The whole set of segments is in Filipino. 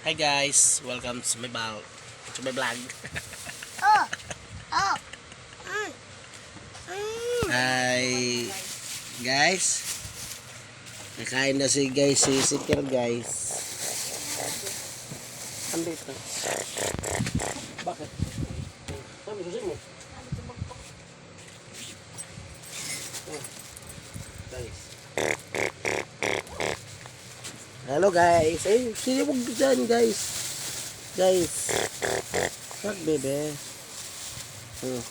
Hi guys, welcome to my vlog. To my vlog. Oh. Oh. Mm. Mm. Hi guys. Nakain na si guys si Sikir guys. Andito. Bakit? Sabi susi mo. Guys. Hello guys. Ay, sino mo dyan guys? Guys. Wag bebe. Oh.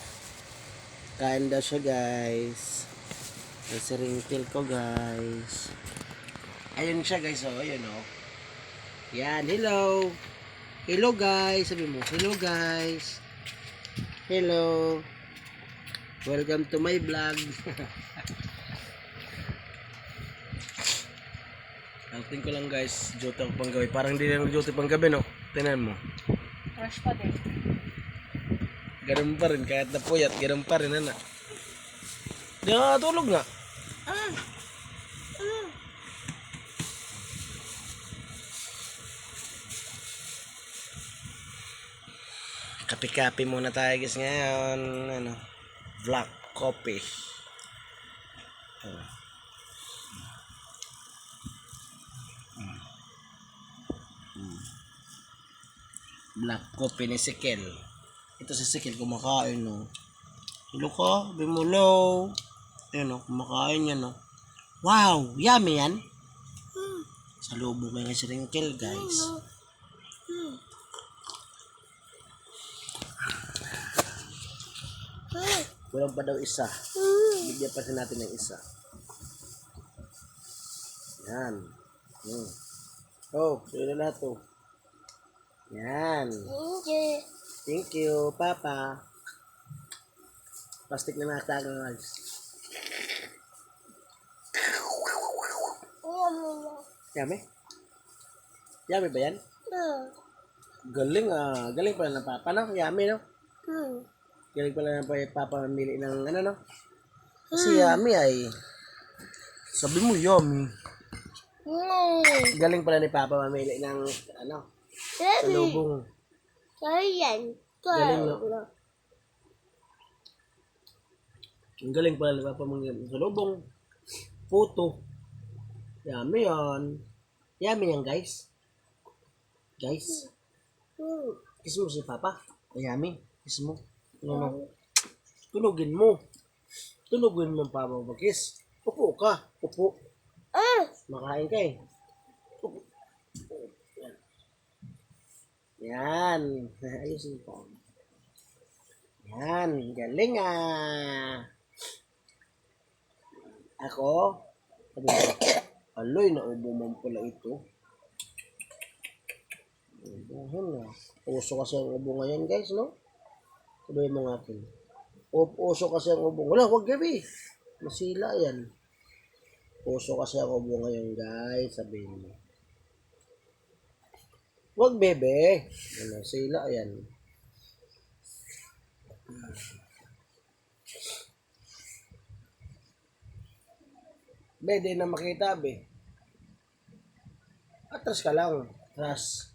Kain daw siya guys. Ang siringkil ko guys. Ayun siya guys oh. Ayun oh. Yan. Hello. Hello guys. Sabi mo. Hello guys. Hello. Welcome to my vlog. Outing ko lang guys. Jote ang panggabi. Parang hindi lang jote panggabi no. Tingnan mo. Fresh pa din. Ganun pa rin, kahit napuyat, ganun pa rin, anak. Di nga tulog nga. Ah. Ah. Kape-kape muna tayo guys ngayon. Ano, black coffee. Black coffee ni Sikel. Ito si Sikel kumakain no. Hello ka, bimulo. Ayun no, kumakain yan no. Wow, yummy yan. Mm. Sa kayo si Ringkel guys. Mm. Mm. Kulang pa daw isa. Mm. Bigyan pa natin ng isa. Yan. Hmm. Oh, sila lahat to. Yan. Hindi. Thank you, Papa. Plastic na nata guys. Mm. Yummy? Yummy ba yan? Mm. Galing ah. Galing pala ng Papa, no? Yummy, no? Mm. Galing pala ng Papa mamili ng ano, no? Kasi yummy ay... Sabi mo yummy. Mm. Galing pala ni Papa mamili ng ano. Salubong. Kaya Galing, no? Ang galing pala ni Papa mga salubong. Puto. Yummy yan. Yummy yan, guys. Guys, kiss mo si Papa. Yummy. Kiss mo. Ano, no? Tunugin mo. Tunugin mo ang Papa mo kiss. Upo ka. Upo. Ah. Makain ka eh. Yan. Ayusin ko. Yan. Galing ah. Ako. Aloy, naubo man pala ito. Ubuhan na. Uso kasi ang ubo ngayon guys, no? Sabihin mo nga akin. Uso kasi ang ubo. Wala, wag gabi. Masila yan. Uso kasi ang ubo ngayon guys, sabihin mo. Wag bebe. Ano, sila yan. Be, di na makita, be. Atras ka lang. Atras.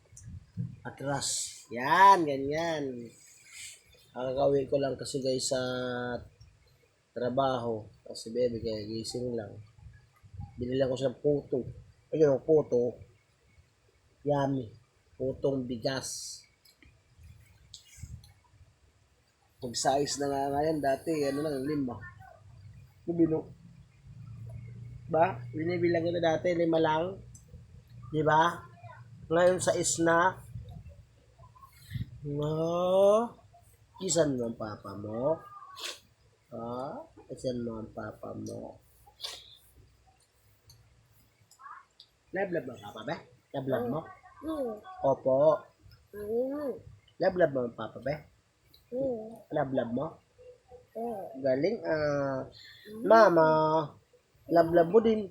Atras. Yan, ganyan. Ang gagawin ko lang kasi guys sa trabaho. Kasi bebe, kaya gising lang. Binilang ko siya puto. Ayun, ang puto. Yummy. Putong bigas. Pag-size na nga ngayon dati, ano lang, lima. Bibino. Ba? Binibilang na dati, lima lang. Di ba? Ngayon sa isna. No. Kisan mo ang papa mo. Ha? Kisan mo ang papa mo. Lablab mo papa be? Lablab mo? Mm. Opo. Mm. Lablab mo ang papa be? Mm. Lablab mo? Mm. Galing ah. Mama. Lablab mo din.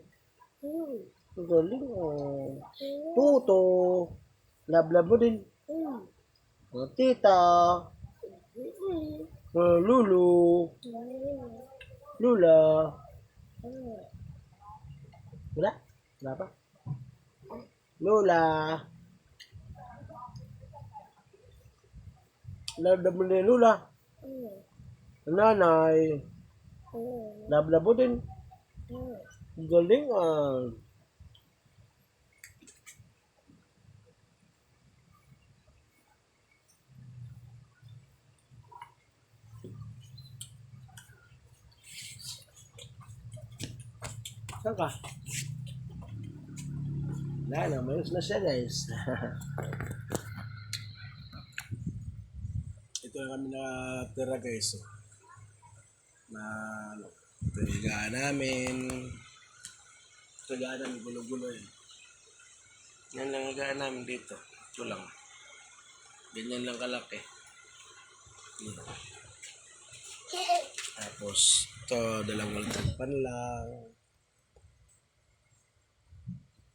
Mm. Galing ah. Tuto. Lablab mo din. Mm. Ah, Tita. Mm. Ah, Lulu. Lula. Mm. Wala? Wala pa? Lola. Mo ni Lula. Hmm. Ang nanay. Hmm. Love mo din. Hmm. Galing ah. Saan ka? Wala na, mayos na siya guys. Ito na kami na tira guys. oh. Na ano, higaan namin. Higaan namin, gulo-gulo yun. Yan lang higaan namin dito. Ito lang. Ganyan lang kalaki. Yan. Tapos, ito, dalawang pan lang.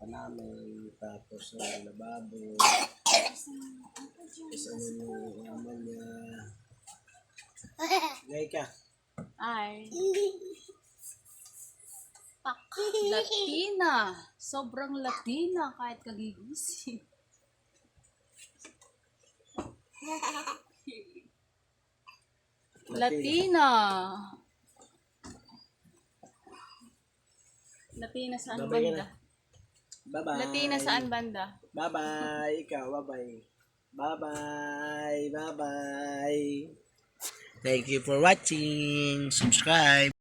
Pa namin. Tapos, uh, lababo. Ngay ka. Ay. Pak, Latina. Sobrang Latina kahit kagigising. Latina. Latina saan Babay banda? Bye-bye. Latina saan banda? Bye-bye. Ikaw, bye-bye. Bye-bye. Bye-bye. Thank you for watching. Subscribe.